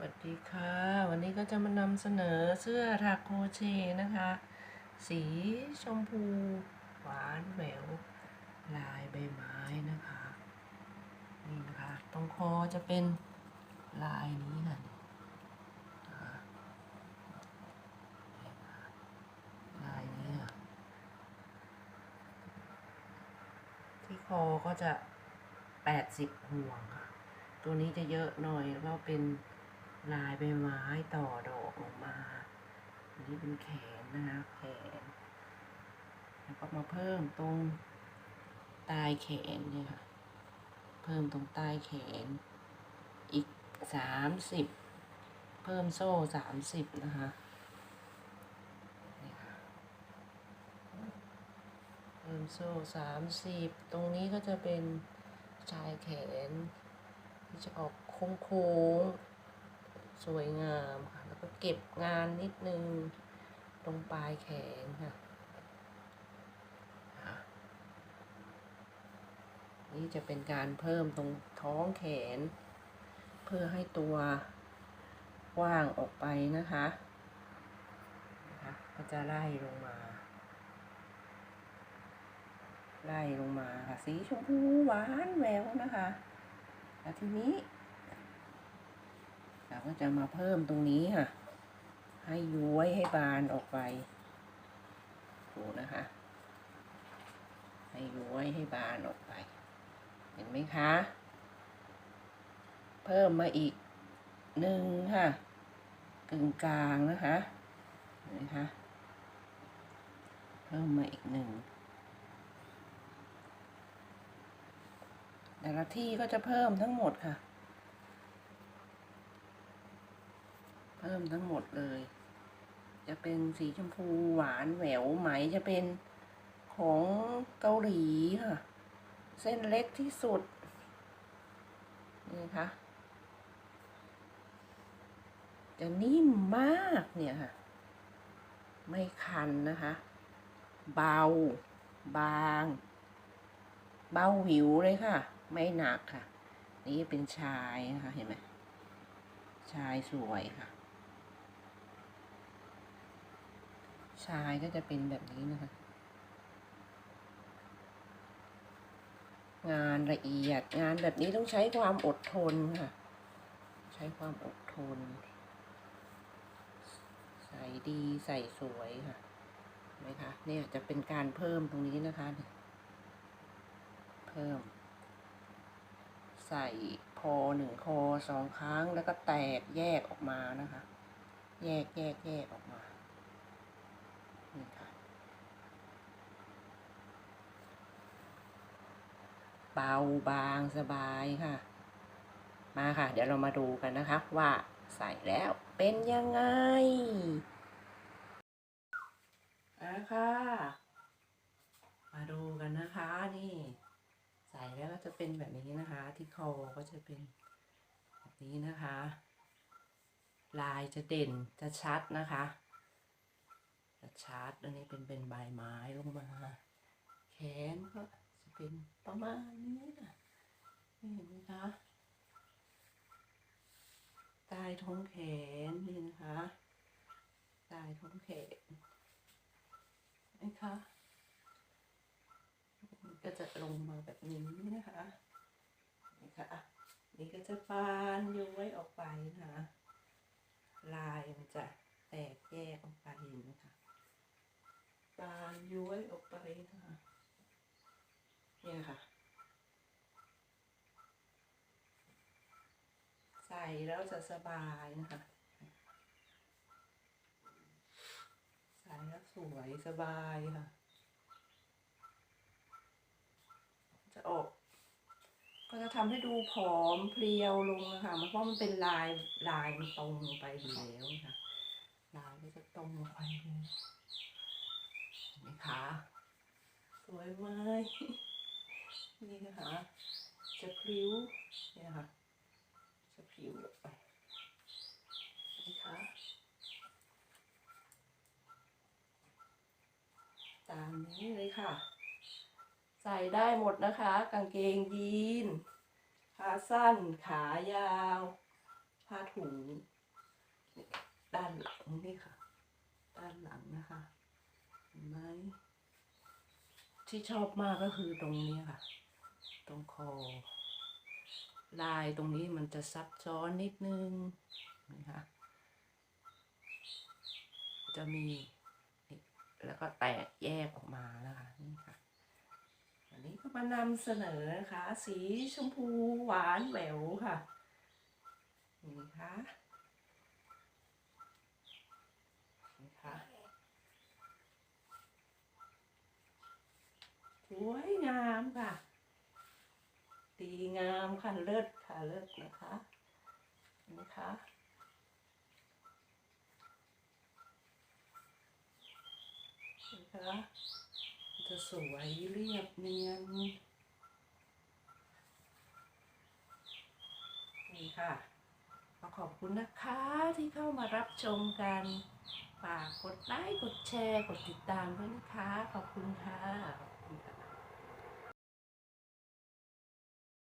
สวัสดีค่ะ วันนี้ก็จะมานำเสนอเสื้อทาโคเชนะคะ สีชมพู หวานแหวว ลายใบไม้นะคะ นี่นะคะ ตรงคอจะเป็นลายนี้ค่ะลายนี้ค่ะที่คอก็จะ 80 ห่วงค่ะ ตัวนี้จะเยอะหน่อยแล้วก็เป็น ลายใบไม้ต่อดอกออกมา อันนี้เป็นแขนนะคะแขน แล้วก็มาเพิ่มตรงใต้แขนเนี่ยค่ะ เพิ่มตรงใต้แขน อีกสามสิบ เพิ่มโซ่สามสิบนะคะเพิ่มโซ่สามสิบ ตรงนี้ก็จะเป็นชายแขนที่จะออกโค้งๆ สวยงามค่ะ แล้วก็เก็บงานนิดนึง ตรงปลายแขนค่ะค่ะ นี่จะเป็นการเพิ่มตรงท้องแขน เพื่อให้ตัวกว้างออกไปนะคะนะคะก็จะไล่ลงมา ไล่ลงมาค่ะ สีชมพูหวานแหววนะคะ แล้วทีนี้ เราก็จะมาเพิ่มตรงนี้ค่ะ ให้ย้วยให้บานออกไปดูนะคะ ให้ย้วยให้บานออกไป เห็นไหมคะ เพิ่มมาอีกหนึ่งค่ะกึ่งกลางนะคะเห็นไหมคะเพิ่มมาอีกหนึ่งแต่ละที่ก็จะเพิ่มทั้งหมดค่ะ พิ่มทั้งหมดเลย จะเป็นสีชมพูหวานแหววไหมจะเป็นของเกาหลีค่ะ เส้นเล็กที่สุด นี่นะคะจะนิ่มมากเนี่ยค่ะ ไม่คันนะคะ เบา บาง เบาหิวเลยค่ะ ไม่หนักค่ะ นี่เป็นชายนะคะ เห็นไหมชายสวยค่ะ ชายก็จะเป็นแบบนี้นะคะ งานละเอียดงานแบบนี้ต้องใช้ความอดทนค่ะ ใช้ความอดทน ใส่ดีใส่สวยค่ะเห็นไหมคะเนี่ยจะเป็นการเพิ่มตรงนี้นะคะเนี่ยเพิ่ม ใส่คอหนึ่งคอสองครั้งแล้วก็แตกแยกออกมานะคะ แยกแยกแยกออกมา นี่ค่ะ เบาบางสบายค่ะ มาค่ะ เดี๋ยวเรามาดูกันนะคะ ว่าใส่แล้วเป็นยังไงอะค่ะ มาดูกันนะคะนี่ ใส่แล้วก็จะเป็นแบบนี้นะคะ ที่คอก็จะเป็นแบบนี้นะคะ ลายจะเด่นจะชัดนะคะจะชัดอันนี้เป็นเป็นใบไม้ลงมา แขนก็ เป็นประมาณนี้นะนี่เห็นไหมคะใต้ท้องแขนนี่นะคะใต้ท้องแขนนะคะก็จะลงมาแบบนี้นะคะนี่ค่ะนี่ก็จะบานย้วยออกไปนะคะลายมันจะแตกแยกออกไปนะคะบานย้วยออกไปนะคะ เนี่ยค่ะ ใส่แล้วจะสบายนะคะ ใส่แล้วสวยสบายค่ะ จะออก ก็จะทำให้ดูผอมเพรียวลงนะคะเพราะมันเป็นลายลายมันตรงลงไปอยู่แล้วนะคะลายก็จะตรงลงไปเลยเห็นไหมคะสวยไหม นี่นะคะจะพลิ้วนี่ยค่ะจะพลิ้วไปนะคะตามนี้เลยค่ะ ใส่ได้หมดนะคะ กางเกงยีนขาสั้น ขายาวผ้าถุงด้านหลังนี่ค่ะ ด้านหลังนะคะ เห็นไหม ที่ชอบมากก็คือตรงนี้ค่ะ ตรงคอ ลายตรงนี้มันจะซับซ้อนนิดนึงนะคะจะมีแล้วก็แตกแยกออกมานะคะนี่ค่ะอันนี้ก็มานำเสนอนะคะ สีชมพูหวานแหววค่ะนี่ค่ะนี่ค่ะ สวยงามค่ะ ดีงามค่ะเลิศค่ะเลิศนะคะนะคะนะคะจะสวยเรียบเนียนนี่ค่ะขอขอบคุณนะคะที่เข้ามารับชมกันฝากกดไลค์กดแชร์ กดติดตามด้วยนะคะ ขอบคุณค่ะ